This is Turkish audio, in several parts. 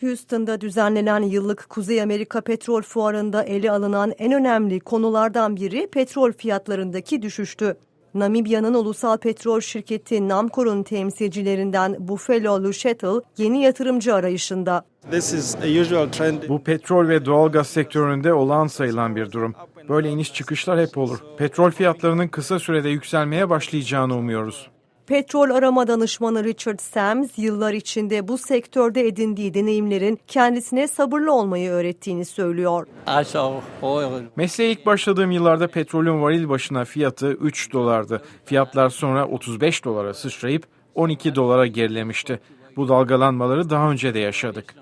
Houston'da düzenlenen yıllık Kuzey Amerika Petrol Fuarı'nda ele alınan en önemli konulardan biri petrol fiyatlarındaki düşüştü. Namibya'nın ulusal petrol şirketi Namcor'un temsilcilerinden Buffalo Lushethel yeni yatırımcı arayışında. This is a usual trend. Bu petrol ve doğalgaz sektöründe olağan sayılan bir durum. Böyle iniş çıkışlar hep olur. Petrol fiyatlarının kısa sürede yükselmeye başlayacağını umuyoruz. Petrol arama danışmanı Richard Sams yıllar içinde bu sektörde edindiği deneyimlerin kendisine sabırlı olmayı öğrettiğini söylüyor. Mesleğe ilk başladığım yıllarda petrolün varil başına fiyatı 3 dolardı. Fiyatlar sonra 35 dolara sıçrayıp 12 dolara gerilemişti. Bu dalgalanmaları daha önce de yaşadık.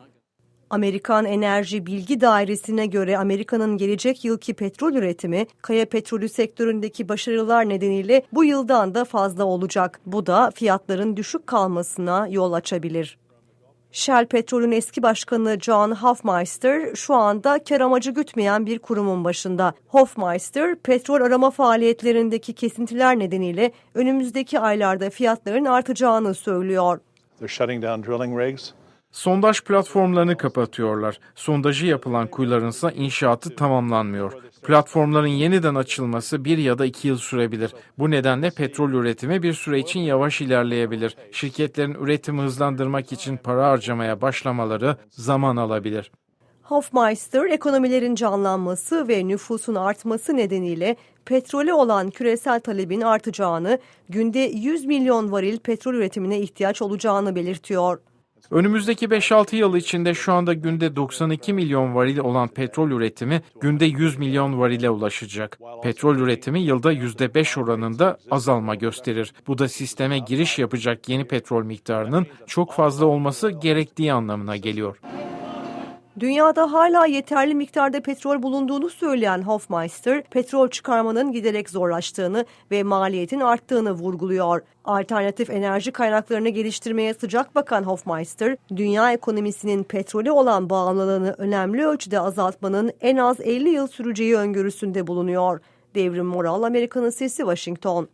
Amerikan Enerji Bilgi Dairesi'ne göre Amerika'nın gelecek yılki petrol üretimi kaya petrolü sektöründeki başarılar nedeniyle bu yıldan da fazla olacak. Bu da fiyatların düşük kalmasına yol açabilir. Shell Petrol'ün eski başkanı John Hofmeister şu anda kar amacı gütmeyen bir kurumun başında. Hofmeister, petrol arama faaliyetlerindeki kesintiler nedeniyle önümüzdeki aylarda fiyatların artacağını söylüyor. They're shutting down drilling rigs. Sondaj platformlarını kapatıyorlar. Sondajı yapılan kuyuların ise inşaatı tamamlanmıyor. Platformların yeniden açılması bir ya da iki yıl sürebilir. Bu nedenle petrol üretimi bir süre için yavaş ilerleyebilir. Şirketlerin üretimi hızlandırmak için para harcamaya başlamaları zaman alabilir. Hofmeister, ekonomilerin canlanması ve nüfusun artması nedeniyle petrole olan küresel talebin artacağını, günde 100 milyon varil petrol üretimine ihtiyaç olacağını belirtiyor. Önümüzdeki 5-6 yıl içinde şu anda günde 92 milyon varil olan petrol üretimi günde 100 milyon varile ulaşacak. Petrol üretimi yılda %5 oranında azalma gösterir. Bu da sisteme giriş yapacak yeni petrol miktarının çok fazla olması gerektiği anlamına geliyor. Dünyada hala yeterli miktarda petrol bulunduğunu söyleyen Hofmeister, petrol çıkarmanın giderek zorlaştığını ve maliyetin arttığını vurguluyor. Alternatif enerji kaynaklarını geliştirmeye sıcak bakan Hofmeister, dünya ekonomisinin petrole olan bağımlılığını önemli ölçüde azaltmanın en az 50 yıl süreceği öngörüsünde bulunuyor. Devrim Moral, Amerika'nın Sesi, Washington.